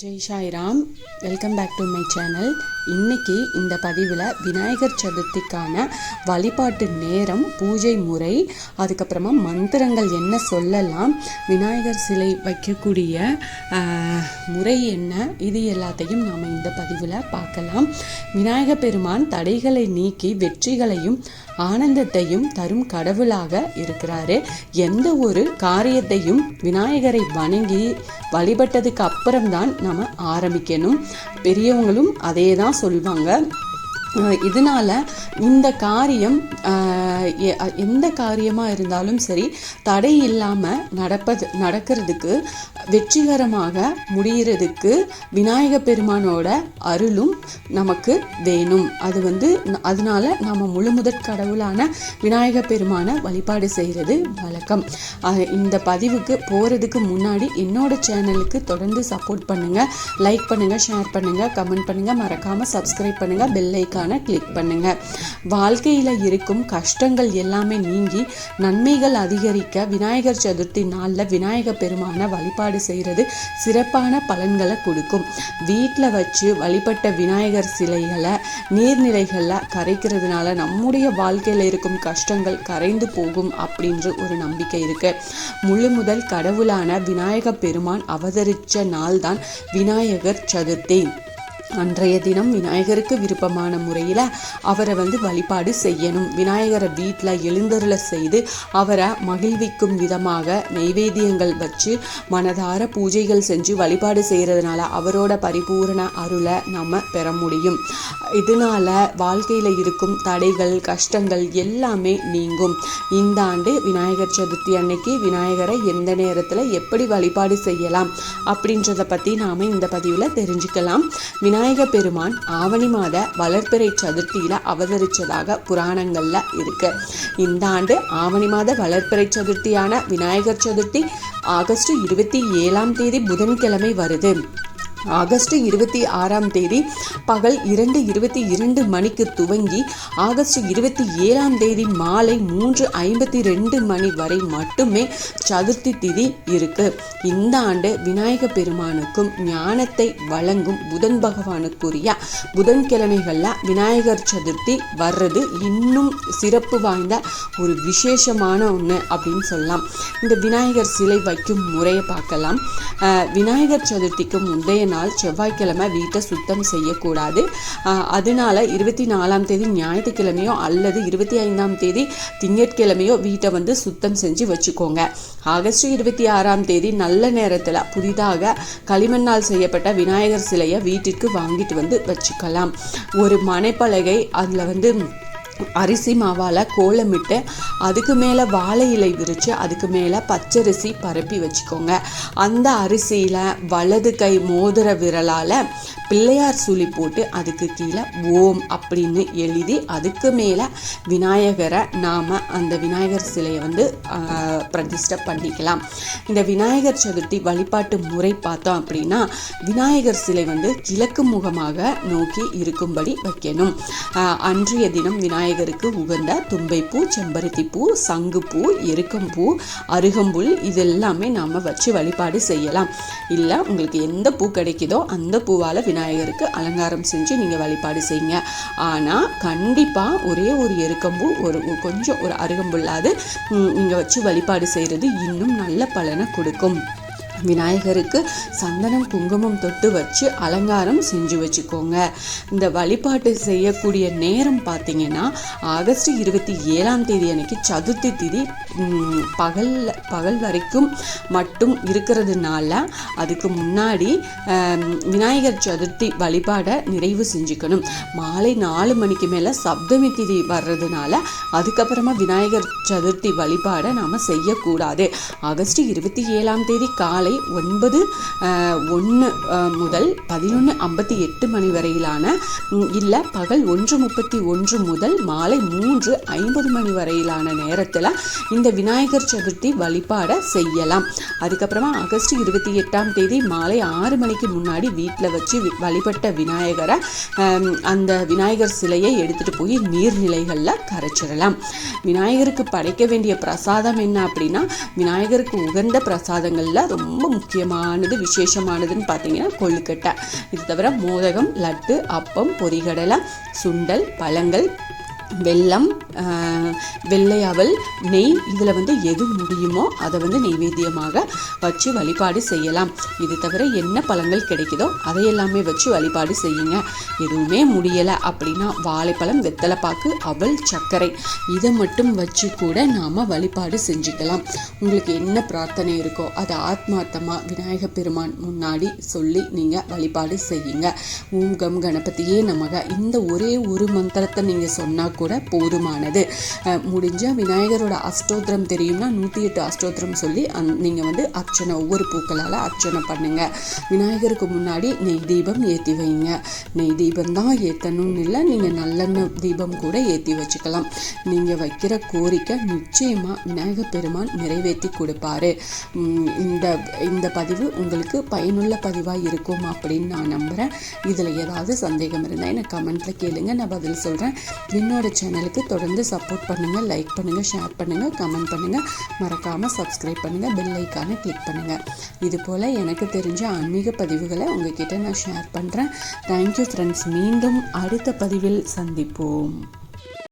Jai Sairam welcome back to my channel இன்னைக்கு இந்த பதிவில் விநாயகர் சதுர்த்திக்கான வழிபாட்டு நேரம் பூஜை முறை அதுக்கப்புறமா மந்திரங்கள் என்ன சொல்லலாம் விநாயகர் சிலை வைக்கக்கூடிய முறை என்ன இது எல்லாத்தையும் நாம் இந்த பதிவில் பார்க்கலாம். விநாயக பெருமான் தடைகளை நீக்கி வெற்றிகளையும் ஆனந்தத்தையும் தரும் கடவுளாக இருக்கிறாரு. எந்த ஒரு காரியத்தையும் விநாயகரை வணங்கி வழிபட்டதுக்கு அப்புறம்தான் நம்ம ஆரம்பிக்கணும். பெரியவங்களும் அதே தான் சொல்வாங்க. இதனால் இந்த காரியம் எ- எந்த காரியமாக இருந்தாலும் சரி தடை இல்லாமல் நடப்பது நடக்கிறதுக்கு வெற்றிகரமாக முடிகிறதுக்கு விநாயக பெருமானோட அருளும் நமக்கு வேணும். அது வந்து அதனால நாம் முழுமுதற் கடவுளான விநாயக பெருமானை வழிபாடு செய்கிறது வழக்கம். இந்த பதிவுக்கு போகிறதுக்கு முன்னாடி என்னோட சேனலுக்கு தொடர்ந்து சப்போர்ட் பண்ணுங்கள் லைக் பண்ணுங்கள் ஷேர் பண்ணுங்க கமெண்ட் பண்ணுங்கள் மறக்காமல் சப்ஸ்கிரைப் பண்ணுங்கள் பெல் கிளிக் பண்ணுங்க. வாழ்க்கையில இருக்கும் கஷ்டங்கள் எல்லாமே நீங்கி நன்மைகள் அதிகரிக்க விநாயகர் சதுர்த்தி நாளில் விநாயகர் பெருமான வழிபாடு செய்கிறது சிறப்பான பலன்களை கொடுக்கும். வீட்டில் வச்சு வழிபட்ட விநாயகர் சிலைகளை நீர்நிலைகளில் கரைக்கிறதுனால நம்முடைய வாழ்க்கையில் இருக்கும் கஷ்டங்கள் கரைந்து போகும் அப்படின்ற ஒரு நம்பிக்கை இருக்கு. முழு முதல் கடவுளான விநாயக பெருமான் அவதரித்த நாள்தான் விநாயகர் சதுர்த்தி. அன்றைய தினம் விநாயகருக்கு விருப்பமான முறையில் அவரை வந்து வழிபாடு செய்யணும். விநாயகரை வீட்டில் எழுந்தருள செய்து அவரை மகிழ்விக்கும் விதமாக நெய்வேத்தியங்கள் வச்சு மனதார பூஜைகள் செஞ்சு வழிபாடு செய்கிறதுனால அவரோட பரிபூரண அருளை நம்ம பெற முடியும். இதனால வாழ்க்கையில் இருக்கும் தடைகள் கஷ்டங்கள் எல்லாமே நீங்கும். இந்த ஆண்டு விநாயகர் சதுர்த்தி அன்னைக்கு விநாயகரை எந்த நேரத்தில் எப்படி வழிபாடு செய்யலாம் அப்படின்றத பற்றி நாம் இந்த பதிவில் தெரிஞ்சுக்கலாம். விநாயக பெருமான் ஆவணி மாத வளர்பிறை சதுர்த்தியில் அவதரிச்சதாக புராணங்களில் இருக்கு. இந்த ஆண்டு ஆவணி மாத வளர்பிறை சதுர்த்தியான விநாயகர் சதுர்த்தி ஆகஸ்ட் இருபத்தி ஏழாம் தேதி புதன்கிழமை வருது. ஆகஸ்ட் இருபத்தி ஆறாம் தேதி பகல் இரண்டு இருபத்தி இரண்டு மணிக்கு துவங்கி ஆகஸ்ட் இருபத்தி ஏழாம் தேதி மாலை மூன்று ஐம்பத்தி ரெண்டு மணி வரை மட்டுமே சதுர்த்தி திதி இருக்கு. இந்த ஆண்டு விநாயக பெருமானுக்கும் ஞானத்தை வழங்கும் புதன் பகவானுக்குரிய புதன்கிழமைகளில் விநாயகர் சதுர்த்தி வர்றது இன்னும் சிறப்பு வாய்ந்த ஒரு விசேஷமான ஒன்று அப்படின்னு சொல்லலாம். இந்த விநாயகர் சிலை வைக்கும் முறையை பார்க்கலாம். விநாயகர் சதுர்த்திக்கு முந்தைய நாள் செவ்வாய்க்கிழமை வீட்டை சுத்தம் செய்யக்கூடாது. அதனால இருபத்தி நாலாம் தேதி ஞாயிற்றுக்கிழமையோ அல்லது இருபத்தி ஐந்தாம் தேதி திங்கட்கிழமையோ வீட்டை வந்து சுத்தம் செஞ்சு வச்சுக்கோங்க. ஆகஸ்ட் இருபத்தி ஆறாம் தேதி நல்ல நேரத்தில் புதிதாக களிமண்ணால் செய்யப்பட்ட விநாயகர் சிலையை வீட்டிற்கு வாங்கிட்டு வந்து வச்சுக்கலாம். ஒரு மனைப்பலகை அதில் வந்து அரிசி மாவால் கோலமிட்டு அதுக்கு மேலே வாழை இலை விரித்து அதுக்கு மேலே பச்சரிசி பரப்பி வச்சுக்கோங்க. அந்த அரிசியில் வலது கை மோதிர விரலால் பிள்ளையார் சுழி போட்டு அதுக்கு கீழே ஓம் அப்படின்னு எழுதி அதுக்கு மேலே விநாயகரை நாம் அந்த விநாயகர் சிலையை வந்து பிரதிஷ்டை பண்ணிக்கலாம். இந்த விநாயகர் சதுர்த்தி வழிபாட்டு முறை பார்த்தோம் அப்படின்னா விநாயகர் சிலை வந்து கிழக்கு முகமாக நோக்கி இருக்கும்படி வைக்கணும். அன்றைய தினம் விநாயகர் விநாயகருக்கு உகந்த தும்பைப்பூ செம்பருத்திப்பூ சங்குப்பூ எருக்கம்பூ அருகம்புல் இது எல்லாமே நாம் வச்சு வழிபாடு செய்யலாம். இல்லை உங்களுக்கு எந்த பூ கிடைக்குதோ அந்த பூவால் விநாயகருக்கு அலங்காரம் செஞ்சு நீங்கள் வழிபாடு செய்யுங்க. ஆனால் கண்டிப்பாக ஒரே ஒரு எருக்கம்பூ ஒரு ஒரு கொஞ்சம் ஒரு அருகம்புல்லாது நீங்கள் வச்சு வழிபாடு செய்கிறது இன்னும் நல்ல பலனை கொடுக்கும். விநாயகருக்கு சந்தனம் குங்குமம் தொட்டு வச்சு அலங்காரம் செஞ்சு வச்சுக்கோங்க. இந்த வழிபாட்டு செய்யக்கூடிய நேரம் பார்த்தீங்கன்னா ஆகஸ்ட் இருபத்தி ஏழாம் தேதி அன்னைக்கு சதுர்த்தி திதி பகல் பகல் வரைக்கும் மட்டும் இருக்கிறதுனால அதுக்கு முன்னாடி விநாயகர் சதுர்த்தி வழிபாடை நிறைவு செஞ்சுக்கணும். மாலை நாலு மணிக்கு மேலே சப்தமி திதி வர்றதுனால அதுக்கப்புறமா விநாயகர் சதுர்த்தி வழிபாடை நாம் செய்யக்கூடாது. ஆகஸ்ட் இருபத்தி ஏழாம் தேதி காலை ஒன்பது ஒன்று முதல் பதினொன்று ஐம்பத்தி எட்டு மணி வரையிலான இல்லை பகல் ஒன்று முப்பத்தி ஒன்று முதல் மாலை மூன்று ஐம்பது மணி வரையிலான நேரத்தில் இந்த விநாயகர் சதுர்த்தி வழிபாடை செய்யலாம். அதுக்கப்புறமா ஆகஸ்ட் இருபத்தி எட்டாம் தேதி மாலை ஆறு மணிக்கு முன்னாடி வீட்டில் வச்சு வி- வழிபட்ட விநாயகரை அந்த விநாயகர் சிலையை எடுத்துட்டு போய் நீர்நிலைகளில் கரைச்சிடலாம். விநாயகருக்கு படைக்க வேண்டிய பிரசாதம் என்ன அப்படின்னா விநாயகருக்கு உகந்த பிரசாதங்களில் ரொம்ப ரொம்ப முக்கியமானது விசேஷமானதுன்னு பார்த்தீங்கன்னா கொழுக்கட்டை. இது தவிர மோதகம் லட்டு அப்பம் பொரிகடலை சுண்டல் பழங்கள் வெல்லம் வெள்ளை அவல் நெய் இதில் வந்து எது முடியுமோ அதை வந்து நெய்வேத்தியமாக வச்சு வழிபாடு செய்யலாம். இது தவிர என்ன பழங்கள் கிடைக்குதோ அதை எல்லாமே வச்சு வழிபாடு செய்யுங்க. எதுவுமே முடியலை அப்படின்னா வாழைப்பழம் வெத்தலைப்பாக்கு அவல் சர்க்கரை இதை மட்டும் வச்சு கூட நாம் வழிபாடு செஞ்சுக்கலாம். உங்களுக்கு என்ன பிரார்த்தனை இருக்கோ அதை ஆத்மார்த்தமாக விநாயக பெருமான் முன்னாடி சொல்லி நீங்கள் வழிபாடு செய்யுங்க. ஓம் கம் கணபதியே நமக. இந்த ஒரே ஒரு மந்திரத்தை நீங்கள் சொன்னால் கூட போதுமானது. முடிஞ்சால் விநாயகரோட அஷ்டோத்திரம் தெரியும்னா நூற்றி எட்டு அஷ்டோத்திரம் சொல்லி அந் நீங்கள் வந்து அர்ச்சனை ஒவ்வொரு பூக்களால் அர்ச்சனை பண்ணுங்கள் விநாயகருக்கு முன்னாடி நெய் தீபம் ஏற்றி வைங்க. நெய் தீபம் தான் ஏற்றணும்னு இல்லை நீங்கள் நல்லெண்ணெய் தீபம் கூட ஏற்றி வச்சுக்கலாம். நீங்கள் வைக்கிற கோரிக்கை நிச்சயமாக விநாயகர் பெருமான் நிறைவேற்றி கொடுப்பாரு. இந்த இந்த பதிவு உங்களுக்கு பயனுள்ள பதிவாக இருக்கும் அப்படின்னு நான் நம்புகிறேன் இதில் ஏதாவது சந்தேகம் இருந்தால் எனக்கு கமெண்ட்டில் கேளுங்க. நான் பதில் சொல்கிறேன் என்னோட சேனலுக்கு தொடர்ந்து சப்போர்ட் பண்ணுங்கள் லைக் பண்ணுங்கள் ஷேர் பண்ணுங்கள் கமெண்ட் பண்ணுங்கள் மறக்காமல் சப்ஸ்கிரைப் பண்ணுங்கள் பெல் ஐக்கானை கிளிக் பண்ணுங்கள் இது போல் எனக்கு தெரிஞ்ச ஆன்மீக பதிவுகளை உங்ககிட்ட நான் ஷேர் பண்ணுறேன் தேங்க்யூ ஃப்ரெண்ட்ஸ் மீண்டும் அடுத்த பதிவில் சந்திப்போம்.